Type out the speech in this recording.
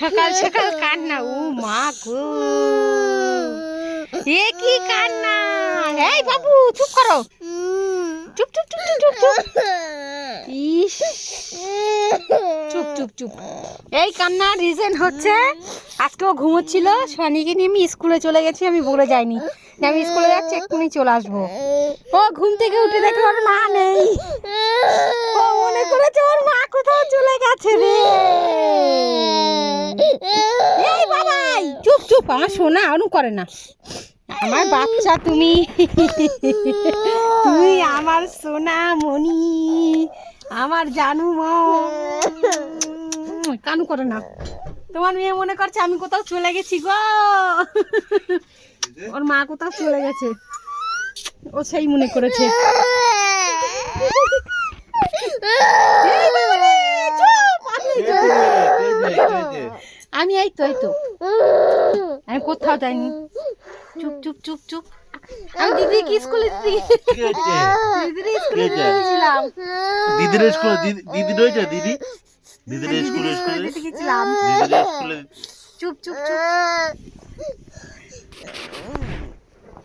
সকাল সকাল কান্না, ও মা গো। এ কি কান্না? এই বাবু, চুপ করো। চুপ চুপ চুপ চুপ চুপ ইস। চুপ চুপ চুপ। এই কান্নার রিজন হচ্ছে, আজকে ও ঘুমোচ্ছিল সোয়ানিকে নিয়ে আমি স্কুলে চলে গেছি, আমি বলে যাইনি। আমি স্কুলে যাচ্ছি, এক্ষুনি চলে আসব। ও ঘুম থেকে উঠে দেখে ওর মা নেই। ও মনে করেছে ওর মা কোথাও চলে গেছে রে এই বাবাই চুপ আমার সোনা অনু করে না। আমার বাচ্চা তুমি। তুমি আমার সোনা মনি আমার জানু মা কানু করে না। তোমার মেয়ে মনে করছে আমি কোথাও চলে গেছি গো। ওর মা কোথাও চলে গেছে। ও সেই মনে করেছে এই বাবা রে, চুপ, আমি এই তো। আমি এই তো এই তো। আমি কোথাও যাইনি। চুপ চুপ চুপ চুপ। আমি দিদি কি স্কুলে দিদি স্কুলে গিয়েছিলাম। দিদির স্কুলে দিদি দিদি রয়েছে দিদি? দিদির স্কুলে স্কুলে? স্কুলে? চুপ চুপ চুপ।